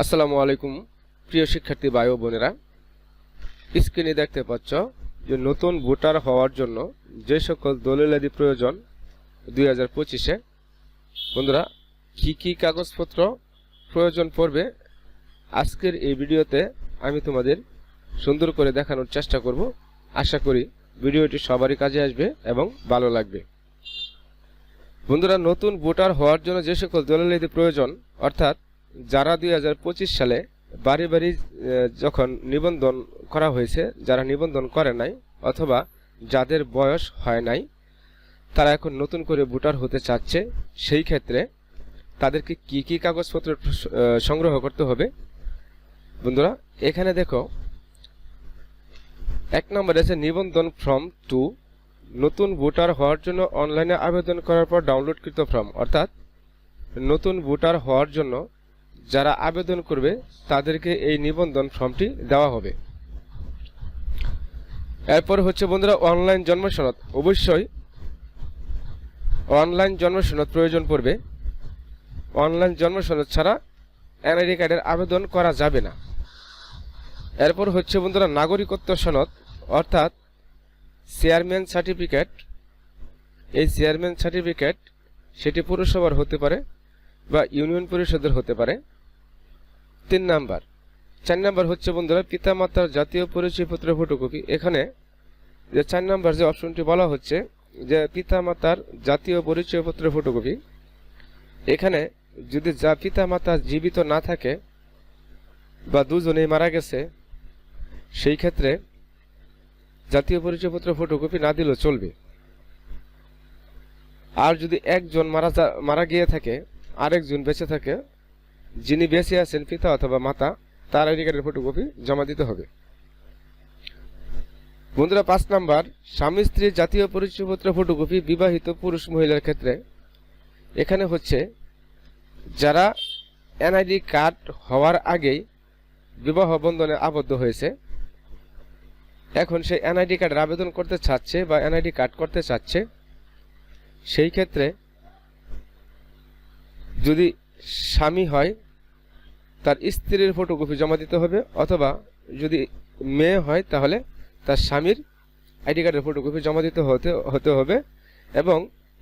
আসসালামু আলাইকুম, প্রিয় শিক্ষার্থী ভাই ও বোনেরা। স্ক্রিনে দেখতে পাচ্ছ যে নতুন ভোটার হওয়ার জন্য যে সকল দলিলাদি প্রয়োজন দুই হাজার পঁচিশে। বন্ধুরা, কী কী কাগজপত্র প্রয়োজন পড়বে? আজকের এই ভিডিওতে আমি তোমাদের সুন্দর করে দেখানোর চেষ্টা করব। আশা করি ভিডিওটি সবারই কাজে আসবে এবং ভালো লাগবে। বন্ধুরা, নতুন ভোটার হওয়ার জন্য যে সকল দলিলাদি প্রয়োজন, অর্থাৎ যারা দুই হাজার পঁচিশ সালে বাড়ি বাড়ি যখন নিবন্ধন করা হয়েছে, যারা নিবন্ধন করে নাই অথবা যাদের বয়স হয় নাই, তারা এখন নতুন করে ভোটার হতে চাচ্ছে, সেই ক্ষেত্রে তাদেরকে কি কি কাগজপত্র সংগ্রহ করতে হবে? বন্ধুরা, এখানে দেখো, এক নম্বরে আছে নিবন্ধন ফর্ম টু, নতুন ভোটার হওয়ার জন্য অনলাইনে আবেদন করার পর ডাউনলোডকৃত ফর্ম, অর্থাৎ নতুন ভোটার হওয়ার জন্য যারা আবেদন করবে, তাদেরকে এই নিবন্ধন ফর্মটি দেওয়া হবে। এরপর হচ্ছে বন্ধুরা, অনলাইন জন্ম সনদ। অবশ্যই অনলাইন জন্ম সনদ প্রয়োজন পড়বে। অনলাইন জন্ম সনদ ছাড়া এনআইডি কার্ডের আবেদন করা যাবে না। এরপর হচ্ছে বন্ধুরা, নাগরিকত্ব সনদ, অর্থাৎ চেয়ারম্যান সার্টিফিকেট। এই চেয়ারম্যান সার্টিফিকেট সেটি পুরসভার হতে পারে বা ইউনিয়ন পরিষদের হতে পারে। তিন নাম্বার। চার নাম্বার হচ্ছে বন্ধুরা, পিতামাতার জাতীয় পরিচয়পত্র ফটোকপি এখানে যে চার নাম্বার যে অপশনটি বলা হচ্ছে, যে পিতামাতার জাতীয় পরিচয়পত্র ফটোকপি এখানে যদি যা পিতামাতা জীবিত না থাকে বা দুজনেই মারা গেছে, সেই ক্ষেত্রে জাতীয় পরিচয়পত্র ফটোকপি না দিলেও চলবে। আর যদি একজন মারা মারা গিয়ে থাকে, আরেকজন বেঁচে থাকে যিনি বেঁচে আছেন, পিতা অথবা মাতা, তার আইডি কার্ডের ফটোকপি জমা দিতে হবে। বন্ধুরা, পাঁচ নাম্বার, স্বামী স্ত্রীর জাতীয় পরিচয়পত্র ফটোকপি বিবাহিত পুরুষ মহিলার ক্ষেত্রে। এখানে হচ্ছে, যারা এনআইডি কার্ড হওয়ার আগেই বিবাহ বন্ধনে আবদ্ধ হয়েছে, এখন সে এনআইডি কার্ডের আবেদন করতে চাচ্ছে বা এনআইডি কার্ড করতে চাচ্ছে, সেই ক্ষেত্রে যদি স্বামী হয় তার স্ত্রীর ফটোকপি জমা দিতে হবে, অথবা যদি মেয়ে হয় তাহলে তার স্বামীর আইডি কার্ডের ফটোকপি জমা দিতে হতে হতে হবে। এবং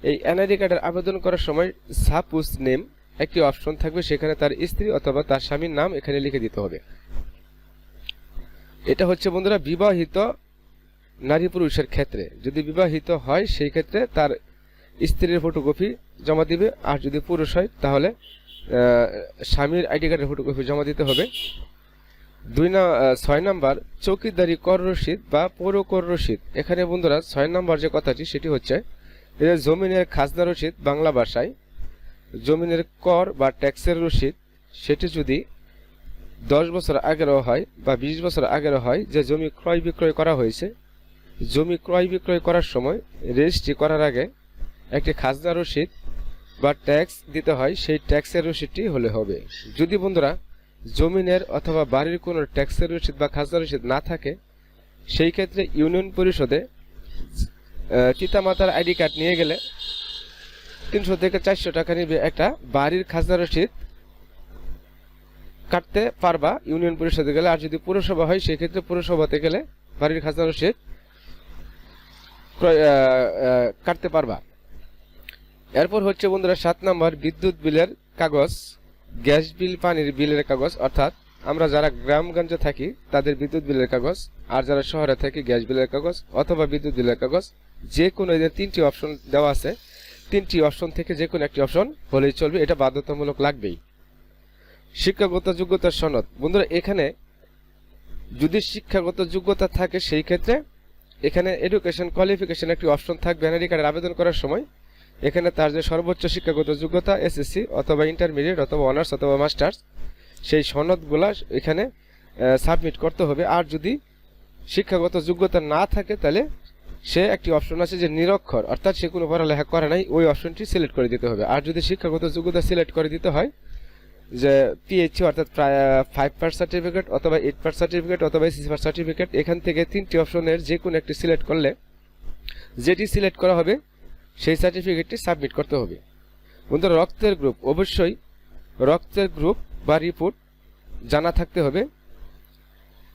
এই এনআইডি কার্ডের আবেদন করার সময় সাপুস নেম একটি অপশন থাকবে, সেখানে তার স্ত্রী অথবা তার স্বামীর নাম এখানে লিখে দিতে হবে। এটা হচ্ছে বন্ধুরা বিবাহিত নারী পুরুষের ক্ষেত্রে। যদি বিবাহিত হয়, সেই ক্ষেত্রে তার স্ত্রীর ফটোকপি জমা দিবে, আর যদি পুরুষ হয়, তাহলে স্বামীর আইডি কার্ডের ফটোকপি জমা দিতে হবে। দুই না ছয় নাম্বার, চৌকিদারি কর রসিদ বা পৌর কর রসিদ। এখানে বন্ধুরা, ছয় নাম্বার যে কথাটি, সেটি হচ্ছে যে জমিনের খাজনা রসিদ বাংলা ভাষায়, জমিনের কর বা ট্যাক্সের রসিদ, সেটি যদি দশ বছর আগেরও হয় বা বিশ বছর আগেরও হয়, যে জমি ক্রয় বিক্রয় করা হয়েছে, জমি ক্রয় বিক্রয় করার সময় রেজিস্ট্রি করার আগে একটি খাজনা রসিদ বা ট্যাক্স দিতে হয়, সেই ট্যাক্সের রসিদটি হলে হবে। যদি বন্ধুরা জমিনের অথবা বাড়ির কোনো ট্যাক্সের রসিদ বা খাজনা রসিদ না থাকে, সেই ক্ষেত্রে ইউনিয়ন পরিষদে পিতামাতার আইডি কার্ড নিয়ে গেলে তিনশো থেকে চারশো টাকা নিবে একটা বাড়ির খাজনা রসিদ কাটতে পারবা ইউনিয়ন পরিষদে গেলে। আর যদি পুরসভা হয়, সেই ক্ষেত্রে পুরসভাতে গেলে বাড়ির খাজনা রসিদ কাটতে পারবা। এরপর হচ্ছে বন্ধুরা সাত নম্বর বিদ্যুৎ বিলের কাগজ, গ্যাস বিল, পানির বিলের কাগজ, অর্থাৎ আমরা যারা গ্রামগঞ্জে থাকি, তাদের বিদ্যুৎ বিলের কাগজ, আর যারা শহরে থাকি, গ্যাস বিলের কাগজ অথবা বিদ্যুৎ বিলের কাগজ, যে কোনো এদের তিনটি অপশন দেওয়া আছে। তিনটি অপশন থেকে যে কোনো একটি অপশন হলেই চলবে, এটা বাধ্যতামূলক লাগবেই। শিক্ষাগত যোগ্যতার সনদ। বন্ধুরা, এখানে যদি শিক্ষাগত যোগ্যতা থাকে, সেই ক্ষেত্রে এখানে এডুকেশন কোয়ালিফিকেশন একটি অপশন থাকবে এনআইডি কার্ডের আবেদন করার সময়। এখানে তার যে সর্বোচ্চ শিক্ষাগত যোগ্যতা এসএসসি অথবা ইন্টারমিডিয়েট অথবা অনার্স অথবা মাস্টার্স সেই সনদগুলা এখানে সাবমিট করতে হবে। আর যদি শিক্ষাগত যোগ্যতা না থাকে, তাহলে সে একটি অপশন আছে যে নিরক্ষর, অর্থাৎ সে কোনো পড়ালেখা করে নাই, ওই অপশনটি সিলেক্ট করে দিতে হবে। আর যদি শিক্ষাগত যোগ্যতা সিলেক্ট করে দিতে হয়, যে পিএইচসি অর্থাৎ ফাইভ পার সার্টিফিকেট অথবা এইট পার সার্টিফিকেট অথবা সিক্স পার সার্টিফিকেট এখান থেকে তিনটি অপশনের যে কোনো একটি সিলেক্ট করলে, যেটি সিলেক্ট করা হবে সেই সার্টিফিকেটটি সাবমিট করতে হবে। বন্ধুরা, রক্তের গ্রুপ অবশ্যই রক্তের গ্রুপ বা রিপোর্ট জানা থাকতে হবে।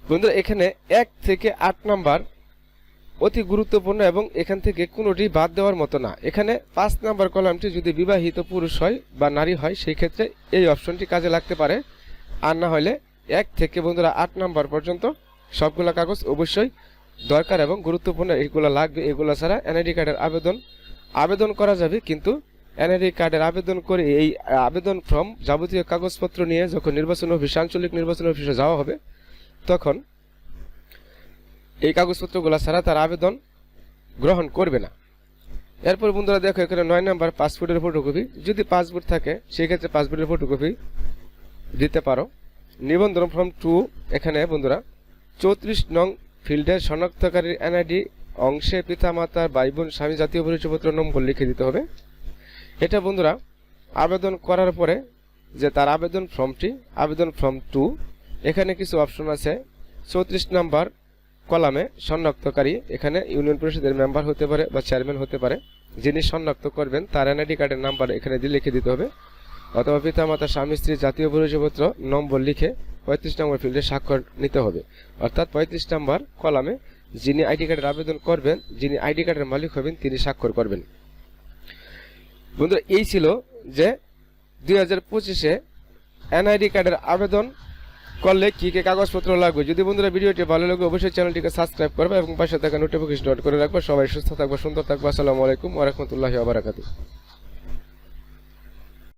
বন্ধুরা, এখানে এক থেকে আট নাম্বার অতি গুরুত্বপূর্ণ এবং এখান থেকে কোনোটি বাদ দেওয়ার মতো না। এখানে পাঁচ নাম্বার কলামটি যদি বিবাহিত পুরুষ হয় বা নারী হয়, সেই ক্ষেত্রে এই অপশনটি কাজে লাগতে পারে। আর না হলে এক থেকে, বন্ধুরা, আট নাম্বার পর্যন্ত সবগুলো কাগজ অবশ্যই দরকার এবং গুরুত্বপূর্ণ। এগুলো লাগবে, এগুলো ছাড়া এনআইডি কার্ডের আবেদন আবেদন করা যাবে, কিন্তু এনআইডি কার্ডের আবেদন করে এই আবেদন ফর্ম যাবতীয় কাগজপত্র নিয়ে যখন নির্বাচন অফিস, আঞ্চলিক নির্বাচন অফিসে যাওয়া হবে, তখন এই কাগজপত্রগুলো ছাড়া তার আবেদন গ্রহণ করবে না। এরপর বন্ধুরা দেখো, এখানে নয় নাম্বার পাসপোর্টের ফটোকপি যদি পাসপোর্ট থাকে, সেক্ষেত্রে পাসপোর্টের ফটোকপি দিতে পারো। নিবন্ধন ফর্ম টু এখানে বন্ধুরা, চৌত্রিশ নং ফিল্ডের শনাক্তকারীর এনআইডি অংশে পিতামাতার ভাই বোন স্বামী, জাতীয় পরিচয়পত্র নম্বর লিখে দিতে হবে। এটা বন্ধুরা, আবেদন করার পরে যে তার আবেদন ফর্মটি, আবেদন ফর্ম টু, এখানে কিছু অপশন আছে। চৌত্রিশ নাম্বার কলামে শনাক্তকারী, এখানে ইউনিয়ন পরিষদের মেম্বার হতে পারে বা চেয়ারম্যান হতে পারে। যিনি শনাক্ত করবেন, তার এনআইডি কার্ডের নাম্বার এখানে দিয়ে লিখে দিতে হবে। অথবা পিতামাতা, স্বামী, স্ত্রী, জাতীয় পরিচয়পত্র নম্বর লিখে পঁয়ত্রিশ নম্বর ফিল্ডে স্বাক্ষর নিতে হবে। অর্থাৎ পঁয়ত্রিশ নম্বর কলামে যিনি আইডি কার্ডের আবেদন করবেন, যিনি আইডি কার্ডের মালিক হবেন, তিনি স্বাক্ষর করবেন। বন্ধুরা, এই ছিল যে দুই হাজার পঁচিশে এনআইডি কার্ডের আবেদন করলে কি কী কাগজপত্র লাগবে। যদি বন্ধুরা ভিডিওটি ভালো লাগে, অবশ্যই চ্যানেলটিকে সাবস্ক্রাইব করবে এবং পাশে থাকা নোটিফিকেশন অন করে রাখবে। সবাই সুস্থ থাকবে, সুন্দর থাকবে। আসসালামু আলাইকুম ওয়া রাহমাতুল্লাহি ওয়া বারাকাতুহু।